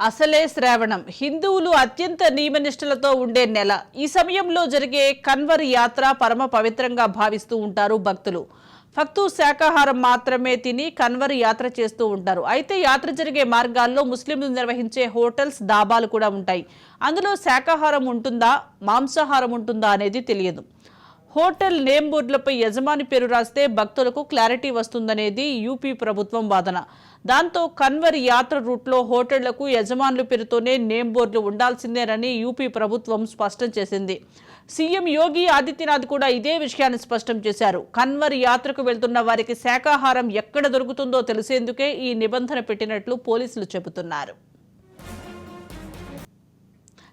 అసలే శ్రావణం. హిందువులు అత్యంత నియమనిష్టలతో ఉండే నెల. ఈ సమయంలో జరిగే కన్వర్ యాత్ర పరమ పవిత్రంగా భావిస్తూ ఉంటారు భక్తులు. భక్తు శాకాహారం మాత్రమే తిని కన్వర్ యాత్ర చేస్తూ ఉంటారు. అయితే యాత్ర జరిగే మార్గాల్లో ముస్లింలు నిర్వహించే హోటల్స్ దాబాలు కూడా ఉంటాయి. అందులో శాకాహారం ఉంటుందా? మాంసాహారం ఉంటుందా అనేది తెలియదు. హోటల్ నేమ్ బోర్డులపై యజమాని పేరు రాస్తే భక్తులకు క్లారిటీ వస్తుందనేది యూపీ ప్రభుత్వం వాదన. దాంతో కన్వర్ యాత్ర రూట్లో హోటళ్ళకు యజమానుల పేరుతోనే నేమ్ బోర్డులు ఉండాల్సిందేనని యూపీ ప్రభుత్వం స్పష్టం చేసింది. సీఎం యోగి ఆదిత్యనాథ్ కూడా ఇదే విషయాన్ని స్పష్టం చేశారు. కన్వర్ యాత్రకు వెళ్తున్న వారికి శాకాహారం ఎక్కడ దొరుకుతుందో తెలిసేందుకే ఈ నిబంధన పెట్టినట్లు పోలీసులు చెబుతున్నారు.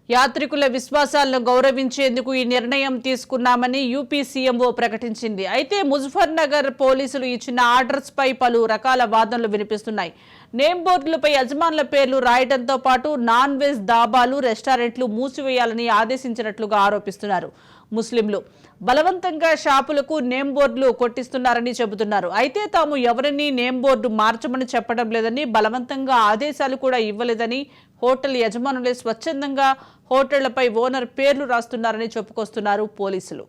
యాత్రికుల విశ్వాసాలను గౌరవించేందుకు ఈ నిర్ణయం తీసుకున్నామని యూపీ సీఎంఓ ప్రకటించింది. అయితే ముజఫర్నగర్ పోలీసులు ఇచ్చిన ఆర్డర్స్ పై పలు రకాల వాదనలు వినిపిస్తున్నాయి. నేమ్ బోర్డులపై యజమానుల పేర్లు రాయడంతో పాటు నాన్ వెజ్ దాబాలు రెస్టారెంట్లు మూసివేయాలని ఆదేశించినట్లుగా ఆరోపిస్తున్నారు ముస్లింలు. బలవంతంగా షాపులకు నేమ్ బోర్డులు కొట్టిస్తున్నారని చెబుతున్నారు. అయితే తాము ఎవరిని నేమ్ బోర్డు మార్చమని చెప్పడం లేదని బలవంతంగా ఆదేశాలు కూడా ఇవ్వలేదని హోటల్ యజమానులే స్వచ్ఛందంగా హోటళ్ళపై ఓనర్ పేర్లు రాస్తున్నారని చెప్పుకొస్తున్నారు పోలీసులు.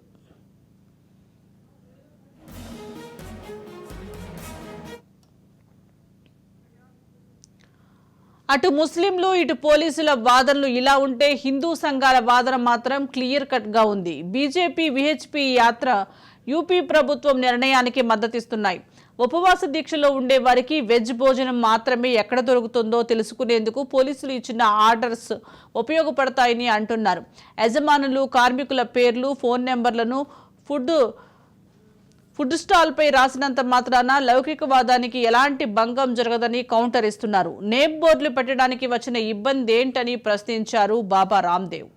అటు ముస్లింలు ఇటు పోలీసుల వాదనలు ఇలా ఉంటే హిందూ సంఘాల వాదన మాత్రం క్లియర్ కట్గా ఉంది. బీజేపీ విహెచ్పి యాత్ర యూపీ ప్రభుత్వం నిర్ణయానికి మద్దతిస్తున్నాయి. ఉపవాస దీక్షలో ఉండే వారికి వెజ్ భోజనం మాత్రమే ఎక్కడ దొరుకుతుందో తెలుసుకునేందుకు పోలీసులు ఇచ్చిన ఆర్డర్స్ ఉపయోగపడతాయని అంటున్నారు. యజమానులు కార్మికుల పేర్లు ఫోన్ నెంబర్లను ఫుడ్ ఫుడ్ స్టాల్పై రాసినంత మాత్రాన లౌకికవాదానికి ఎలాంటి భంగం జరగదని కౌంటర్ ఇస్తున్నారు. నేమ్ బోర్డులు పెట్టడానికి వచ్చిన ఇబ్బంది ఏంటని ప్రశ్నించారు బాబా రామ్దేవ్.